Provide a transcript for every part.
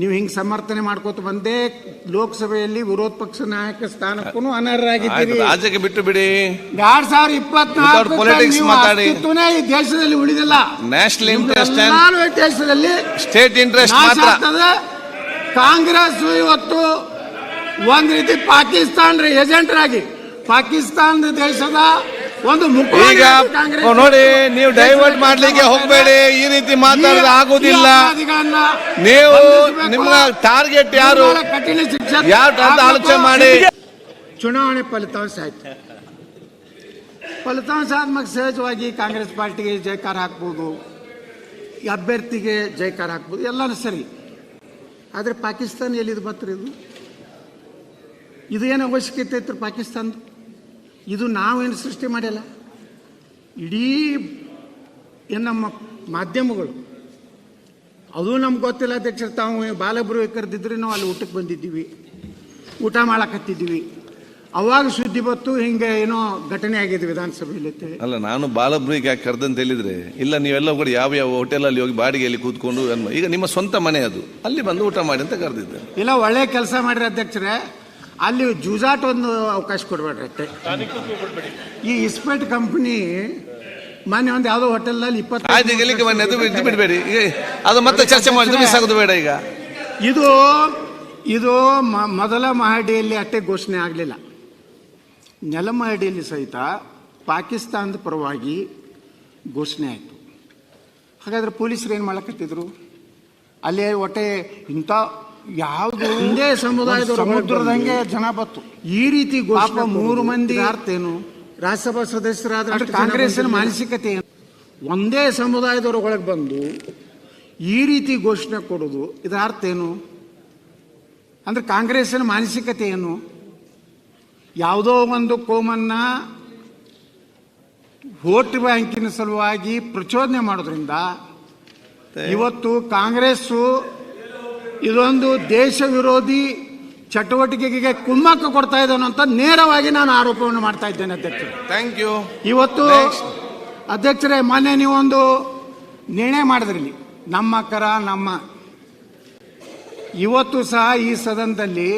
ನೀವು ಹಿಂಗೆ ಸಮರ್ಥನೆ ಮಾಡ್ಕೋತ ಬಂದೆ ಲೋಕಸಭೆಯಲ್ಲಿ ವಿರೋಧ ಪಕ್ಷ ನಾಯಕ ಸ್ಥಾನಕ್ಕೂ ಅನರ್ಹರಾಗಿದ್ದೀರಿ. ರಾಜ್ಯಕ್ಕೆ ಬಿಟ್ಟು ಬಿಡಿ. ಎರಡ್ ಸಾವಿರ ಇಪ್ಪತ್ನಾಲ್ಕು ಪೊಲಿಟಿಕ್ಸ್ ಮಾತಾಡಿ. ಈ ದೇಶದಲ್ಲಿ ಉಳಿದಿಲ್ಲ. ನ್ಯಾಷನಲ್ ಇಂಟ್ರೆಸ್ಟ್ ದೇಶದಲ್ಲಿ ಸ್ಟೇಟ್ ಇಂಟ್ರೆಸ್ಟ್ ಮಾತ್ರ. ಕಾಂಗ್ರೆಸ್ ಇವತ್ತು ಒಂದ್ ರೀತಿ ಪಾಕಿಸ್ತಾನ ಏಜೆಂಟರಾಗಿ ಪಾಕಿಸ್ತಾನದ ದೇಶದ ಒಂದು ಈಗ ನೋಡಿ ನೀವು ಡೈವರ್ಟ್ ಮಾಡ್ಲಿಕ್ಕೆ ಹೋಗಬೇಡಿ. ಈ ರೀತಿ ಮಾತಾಡಿದ್ರೆ ಆಗುದಿಲ್ಲ. ನೀವು ನಿಮ್ಮ ಟಾರ್ಗೆಟ್ ಯಾರು? ಯಾರು ಆಲೋಚನೆ ಮಾಡಿ. ಚುನಾವಣೆ ಫಲಿತಾಂಶ ಆಯ್ತು. ಫಲಿತಾಂಶ ಆದ್ಮೇಲೆ ಸಹಜವಾಗಿ ಕಾಂಗ್ರೆಸ್ ಪಾರ್ಟಿಗೆ ಜಯಕಾರ ಹಾಕ್ಬೋದು. ಅಭ್ಯರ್ಥಿಗೆ ಜಯಕಾರ ಹಾಕ್ಬೋದು. ಎಲ್ಲನೂ ಸರಿ. ಆದರೆ ಪಾಕಿಸ್ತಾನ ಎಲ್ಲಿದು ಬತ್ರಿ ಇದು? ಇದು ಏನು ಅವಶ್ಯಕತೆ ಇತ್ತು ಪಾಕಿಸ್ತಾನ ಇದು ನಾವೇನು ಸೃಷ್ಟಿ ಮಾಡಿಲ್ಲ? ಇಡೀ ಏನು ನಮ್ಮ ಮಾಧ್ಯಮಗಳು ಅದು ನಮ್ಗೆ ಗೊತ್ತಿಲ್ಲ ಅಧ್ಯಕ್ಷರು ತಾವು ಬಾಲಬ್ರು ಕರೆದಿದ್ರೆ ನಾವು ಅಲ್ಲಿ ಊಟಕ್ಕೆ ಬಂದಿದ್ದೀವಿ ಊಟ ಮಾಡಕತ್ತಿದ್ದೀವಿ. ಅವಾಗ ಸುದ್ದಿ ಬತ್ತು ಹಿಂಗೆ ಏನೋ ಘಟನೆ ಆಗಿದೆ ವಿಧಾನಸಭೆಯಲ್ಲಿ ಅಲ್ಲ ನಾನು ಬಾಲಬ್ರಿಗೆ ಯಾಕೆ ಕರೆದಂತ ಹೇಳಿದ್ರೆ ಇಲ್ಲ ನೀವೆಲ್ಲ ಕೂಡ ಯಾವ ಯಾವ ಹೋಟೆಲಲ್ಲಿ ಹೋಗಿ ಬಾಡಿಗೆಯಲ್ಲಿ ಕೂತ್ಕೊಂಡು ಈಗ ನಿಮ್ಮ ಸ್ವಂತ ಮನೆ ಅದು. ಅಲ್ಲಿ ಬಂದು ಊಟ ಮಾಡಿ ಅಂತ ಕರೆದಿದ್ದೆ. ಇಲ್ಲ ಒಳ್ಳೆ ಕೆಲಸ ಮಾಡಿರಿ ಅಧ್ಯಕ್ಷರೇ. ಅಲ್ಲಿ ಜೂಜಾಟ್ ಒಂದು ಅವಕಾಶ ಕೊಡ್ಬೇಡ್ರಿ ಅಷ್ಟೇ ಈ ಇಸ್ಪೇಟ್ ಕಂಪ್ನಿ ಮೊನ್ನೆ ಒಂದು ಯಾವುದೋ ಹೋಟೆಲ್ನಲ್ಲಿ ಇಪ್ಪತ್ತು ಬಿಡಬೇಡಿ. ಅದು ಮತ್ತೆ ಚರ್ಚೆ ಮಾಡಿದ್ರೆ ಮಿಸ್ ಆಗೋದು ಬೇಡ ಈಗ. ಇದು ಇದು ಮೊದಲ ಮಹಡಿಯಲ್ಲಿ ಅಷ್ಟೇ ಘೋಷಣೆ ಆಗಲಿಲ್ಲ. ನೆಲಮಹಡಿಯಲ್ಲಿ ಸಹಿತ ಪಾಕಿಸ್ತಾನದ ಪರವಾಗಿ ಘೋಷಣೆ ಆಯಿತು. ಹಾಗಾದ್ರೆ ಪೊಲೀಸರು ಏನು ಮಾಡಕತ್ತಿದ್ರು? ಅಲ್ಲಿ ಒಟ್ಟೆ ಇಂಥ ಯಾವುದು? ಒಂದೇ ಸಮುದಾಯದ ಸಮುದ್ರದಂಗೆ ಜನ ಬತ್ತು ಈ ರೀತಿ ಘೋಷಣೆ ಮೂರು ಮಂದಿ ಅರ್ಥ ಏನು? ರಾಜ್ಯಸಭಾ ಸದಸ್ಯರಾದ ಕಾಂಗ್ರೆಸ್ಸಿನ ಮಾನಸಿಕತೆ ಏನು? ಒಂದೇ ಸಮುದಾಯದವ್ರ ಒಳಗೆ ಬಂದು ಈ ರೀತಿ ಘೋಷಣೆ ಕೊಡೋದು. ಇದರ ಅರ್ಥ ಏನು? ಅಂದ್ರೆ ಕಾಂಗ್ರೆಸ್ಸಿನ ಮಾನಸಿಕತೆ ಏನು? ಯಾವುದೋ ಒಂದು ಕೋಮನ್ನ ವೋಟ್ ಬ್ಯಾಂಕಿನ ಸಲುವಾಗಿ ಪ್ರಚೋದನೆ ಮಾಡೋದ್ರಿಂದ ಇವತ್ತು ಕಾಂಗ್ರೆಸ್ಸು ಇದೊಂದು ದೇಶ ವಿರೋಧಿ ಚಟುವಟಿಕೆಗೆ ಕುಮ್ಮಕ್ಕ ಕೊಡ್ತಾ ಇದ್ದಾನೆ ಅಂತ ನೇರವಾಗಿ ನಾನು ಆರೋಪವನ್ನು ಮಾಡ್ತಾ ಇದ್ದೇನೆ ಅಧ್ಯಕ್ಷ ಥ್ಯಾಂಕ್ ಯು ಇವತ್ತು ಅಧ್ಯಕ್ಷರೇ ಮೊನ್ನೆ ನೀವೊಂದು ನಿರ್ಣಯ ಮಾಡಿದ್ರಿ ನಮ್ಮ ಕರ ನಮ್ಮ ಇವತ್ತು ಸಹ ಈ ಸದನದಲ್ಲಿ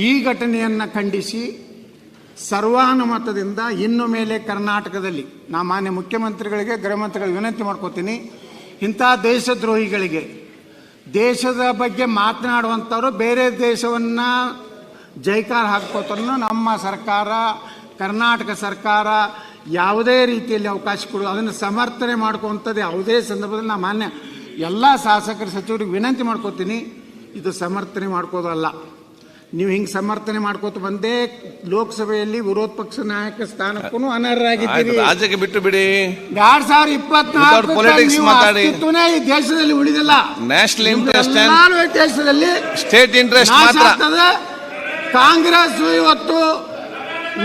ಈ ಘಟನೆಯನ್ನು ಖಂಡಿಸಿ ಸರ್ವಾನುಮತದಿಂದ ಇನ್ನು ಮೇಲೆ ಕರ್ನಾಟಕದಲ್ಲಿ ನಾ ಮಾನ್ಯ ಮುಖ್ಯಮಂತ್ರಿಗಳಿಗೆ ಗೃಹ ಮಂತ್ರಿಗಳಿಗೆ ವಿನಂತಿ ಮಾಡ್ಕೋತೀನಿ ಇಂಥ ದೇಶದ್ರೋಹಿಗಳಿಗೆ ದೇಶದ ಬಗ್ಗೆ ಮಾತನಾಡುವಂಥವ್ರು ಬೇರೆ ದೇಶವನ್ನು ಜೈಕಾರ ಹಾಕ್ಕೋತನೂ ನಮ್ಮ ಸರ್ಕಾರ, ಕರ್ನಾಟಕ ಸರ್ಕಾರ ಯಾವುದೇ ರೀತಿಯಲ್ಲಿ ಅವಕಾಶ ಕೊಡು, ಅದನ್ನು ಸಮರ್ಥನೆ ಮಾಡ್ಕೊವಂಥದ್ದು ಯಾವುದೇ ಸಂದರ್ಭದಲ್ಲಿ ನಾನು ಮಾನ್ಯ ಎಲ್ಲ ಶಾಸಕರ ಸಚಿವರಿಗೆ ವಿನಂತಿ ಮಾಡ್ಕೋತೀನಿ. ಇದು ಸಮರ್ಥನೆ ಮಾಡ್ಕೋದಲ್ಲ ನೀವು ಹಿಂಗೆ ಸಮರ್ಥನೆ ಮಾಡ್ಕೋತ ಬಂದೇ ಲೋಕಸಭೆಯಲ್ಲಿ ವಿರೋಧ ಪಕ್ಷ ನಾಯಕ ಸ್ಥಾನಕ್ಕೂ ಅನರ್ಹರಾಗಿದ್ದೀರಿ. ರಾಜ್ಯಕ್ಕೆ ಬಿಟ್ಟು ಬಿಡಿ. ಎರಡ್ ಸಾವಿರದ ಇಪ್ಪತ್ನಾಲ್ಕು ಪೊಲಿಟಿಕ್ಸ್ ಮಾತಾಡಿ. ಈ ದೇಶದಲ್ಲಿ ಉಳಿದಿಲ್ಲ. ನ್ಯಾಷನಲ್ ಇಂಟ್ರೆಸ್ಟ್ ದೇಶದಲ್ಲಿ ಸ್ಟೇಟ್ ಇಂಟ್ರೆಸ್ಟ್ ಮಾತ್ರ. ಕಾಂಗ್ರೆಸ್ ಇವತ್ತು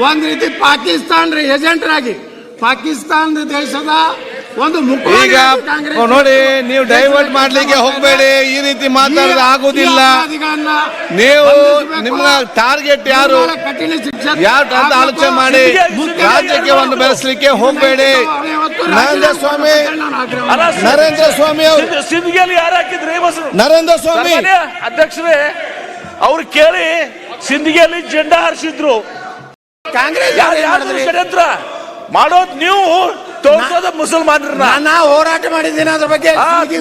ಒಂದ್ ರೀತಿ ಪಾಕಿಸ್ತಾನ ಏಜೆಂಟರಾಗಿ ಪಾಕಿಸ್ತಾನ ದೇಶದ ಒಂದು ಮುಖ ಈಗ ನೋಡಿ ನೀವು ಡೈವರ್ಟ್ ಮಾಡ್ಲಿಕ್ಕೆ ಹೋಗಬೇಡಿ. ಈ ರೀತಿ ಮಾತಾಡೋದು ಆಗುದಿಲ್ಲ. ನೀವು ನಿಮ್ಮ ಟಾರ್ಗೆಟ್ ಯಾರು? ಯಾರು ಅಂತ ಆಲೋಚನೆ ಮಾಡಿ. ರಾಜ್ಯಕ್ಕೆ ಒಂದು ಬೆಳೆಸಲಿಕ್ಕೆ ಹೋಗಬೇಡಿ. ನರೇಂದ್ರ ಸ್ವಾಮಿ ನರೇಂದ್ರ ಸ್ವಾಮಿ ಅವರು ಯಾರು ಹಾಕಿದ್ರಿ ಬಸ್ರು ನರೇಂದ್ರ ಸ್ವಾಮಿ ಅಧ್ಯಕ್ಷರೇ ಅವ್ರು ಕೇಳಿ ಸಿಂಧಿಗೆಯಲ್ಲಿ ಜೆಂಡಾ ಹಾರಿಸಿದ್ರು. ಕಾಂಗ್ರೆಸ್ ಯಾರು ಯಾರು ಷಡ್ಯಂತ್ರ? ಮಾಡೋದ್ ನೀವು. ತೋರ್ಸೋದ ಮುಸಲ್ಮಾನರನ್ನ. ನಾ ಹೋರಾಟ ಮಾಡಿದ್ದೀನಿ ಅದ್ರ ಬಗ್ಗೆ.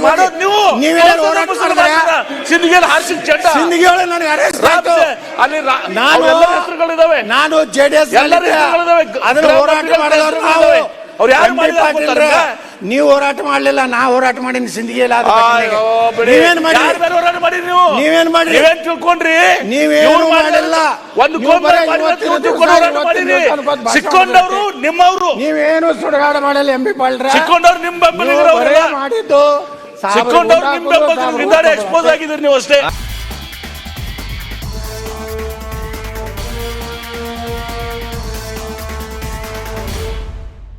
ಮಾಡೋದ್ ನೀವು. ತೋರ್ಸೋದು ಹೋರಾಟ ಮಾಡಿದ್ರೆ? ಸಿಂಧಿಗೆ ಹಾರಿಸಿದ ಜೆಂಡಾ ಸಿಂಧಿಗೆ ನನಗೆ ಅರೆಸ್ಟ್ ಆಯ್ತು. ಅಲ್ಲಿ ನಾನು ಎಲ್ಲ ಹೆಸರುಗಳಿದಾವೆ. ನಾನು ಜೆಡಿಎಸ್ ಎಲ್ಲರ ಹೆಸರುಗಳಿದಾವೆ. ಅದನ್ನ ಹೋರಾಟ ಮಾಡಿದವರು ನಾವು. ಅವ್ರು ಯಾರು ಮಾಡಿದ್ರೆ ನೀವು ಹೋರಾಟ ಮಾಡಲಿಲ್ಲ ನಾ ಹೋರಾಟ ಮಾಡಿನ ಸಿಂಧಿಗೆಲ್ಲ. ನೀವೇನ್ ಮಾಡಿ ಹೋರಾಟ ಮಾಡಿರಿ ನೀವು? ನೀವೇನ್ ಮಾಡಿ ನೀವೇನ್ ತಿಳ್ಕೊಂಡ್ರಿ? ನೀವೇನು ಮಾಡಲಿಲ್ಲ ಮಾಡಿಲ್ಲ. ಒಂದು ಮಾಡಿ ಸಿಕ್ಕೊಂಡವರು ನಿಮ್ಮವರು. ನೀವೇನು ಸುಡಗಾಡ ಮಾಡಲ್ಲ ಎಂ ಪಿ ಪಾಲ್ರ ಸಿಕ್ಕೊಂಡವ್ರು ನಿಮ್ ಬೆಂಬಲಿಗರು. ಮಾಡಿದ್ದು. ಸಿಕ್ಕೊಂಡವ್ರು ಊಟ ನಿಮ್ ಹಾಕೋದು, ಬೆಂಬಲಿಗರು ಎಕ್ಸ್ಪೋಸ್ ಆಗಿದ್ರಿ ನೀವು ಅಷ್ಟೇ